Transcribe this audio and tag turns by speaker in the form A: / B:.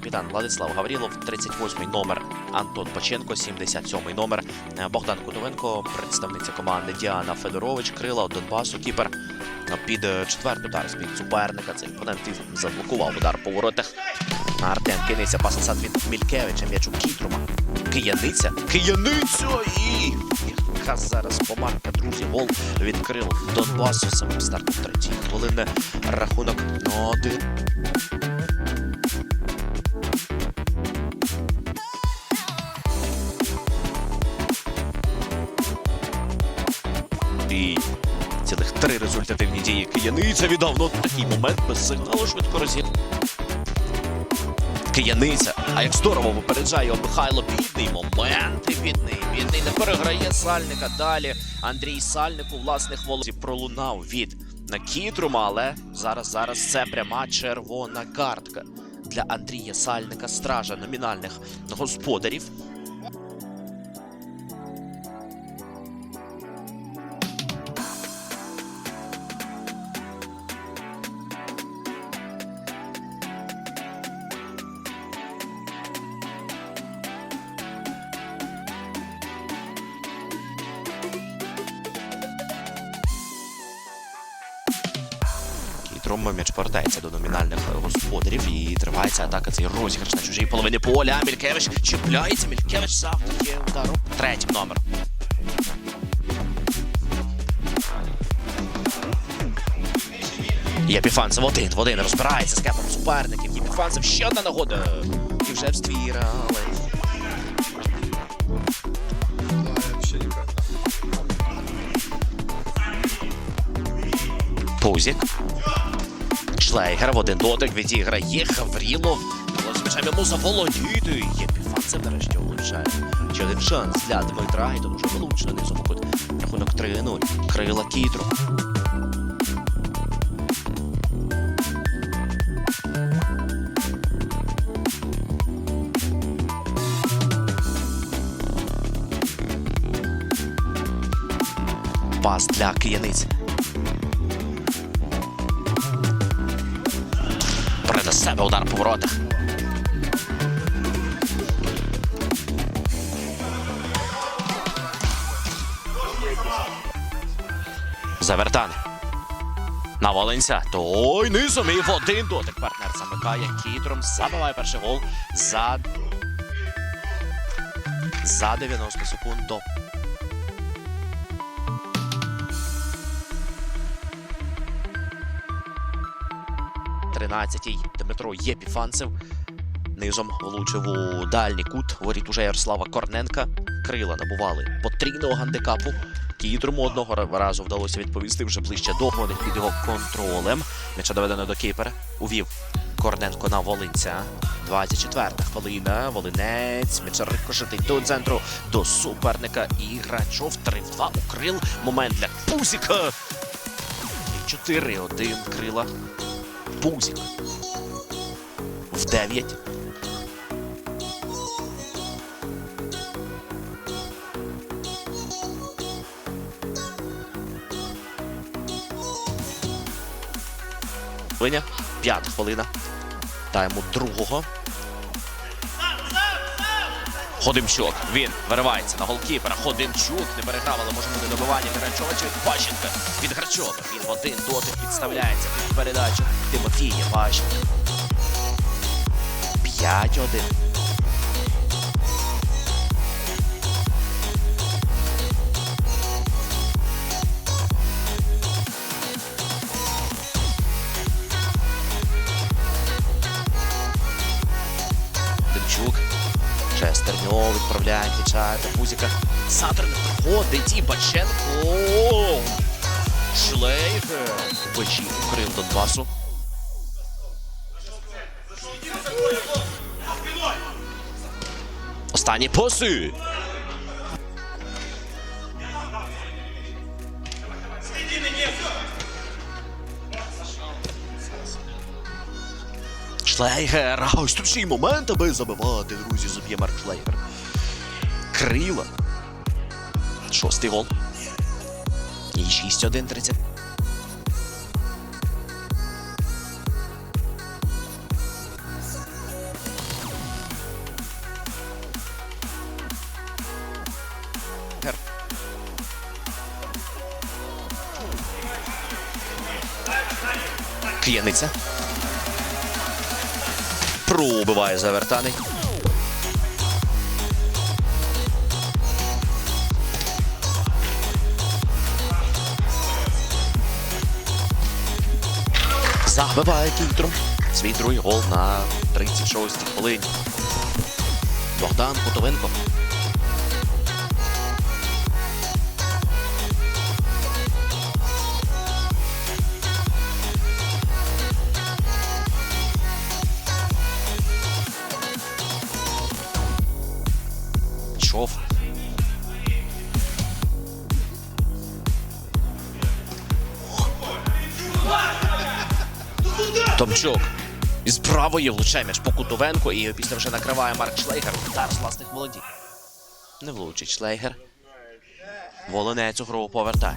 A: 15-й капітан Владислав Гаврілов, 38-й номер Антон Паченко, 77-й номер е, Богдан Кутовенко, представниця команди Діана Федорович, крила Донбасу, кіпер е, під е, четвертий удар з-під суперника. Цей опонент заблокував удар по воротах. Артем Киниця, пас назад від Мількевича, м'яч у Кітрума. Кияниця, Кияниця і... Яка зараз помарка, друзі, гол відкрив Донбасу самим стартом третьої хвилини. Рахунок 1 результативні дії Кияниця віддав. Ну такий момент без сигналу швидко розів. Кияниця. А як здорово випереджає Михайло. Бідний момент. І бідний. Бідний не переграє сальника. Далі Андрій Сальник у власних волосі пролунав від на Кітрума, але зараз зараз це пряма червона картка для Андрія Сальника, стража номінальних господарів. Кітром м'яч повертається до номінальних господарів і тривається атака. Цей розіграш на чужій половині поля. Мількевич чіпляється. Мількевич завдає удару третім номером. Єпіфанцев один в один розбирається з кепом суперників. Єпіфанцев ще одна нагода. І вже в ствір, але Пузік. Шлейгер в один дотик відіграє Гаврілов. Вдалося м'ячем йому заволодіти. Єпіфанцев нарешті влучає. Ще один шанс для Дмитра. І тут уже влучно низом у. Рахунок 3-0. Крила Кітру. Пас для кияниць. Себе удар по воротах. Завертан. На Волинця. Той низом і в один дотик партнер замикає кітром. Забиває перший гол за. За 90 секунд до 13-й Дмитро Єпіфанцев. Низом влучив у дальній кут. Воріт уже Ярослава Корненка. Крила набували потрійного гандикапу. Кідрому одного разу вдалося відповісти вже ближче до вони під його контролем. М'яча доведено до кіпера. Увів Корненко на Волинця. 24-та хвилина. Волинець. М'яча рикошетить до центру до суперника. І Грачов 3-2 укрил. Момент для Пузіка. І 4-1 крила. Пузік. В 9. Хвилиня. П'ята хвилина. Даємо другого. Ходимчук. Він виривається на голкіпера. Ходимчук не переграв, але може бути добивання Грачова чи від Пащенка. Від Грачова. Він в один дотик підставляється під передачу Тимотія Пащенка. 5-1. Демчук. Шестерньов відправляє до Пузіка. Сатор не і Баченко. Шлейфер. Печі укрив Донбасу. Останні поси. Шлейгер ось тут ще й момент, аби забивати, друзі, заб'є Маркшлейгер. Крила. Шостий гол. І 6-1-30. П'яниця. Пробиває завертаний. Забиває Кітрум. Свій другий гол на 36-й хвилині. Богдан Котовенко. Чов. Томчук. Із правої влучає м'яч по Кутовенко і після вже накриває Марк Шлейгер. Удар з власних володінь. Не влучить Шлейгер. Волонець у гру повертає.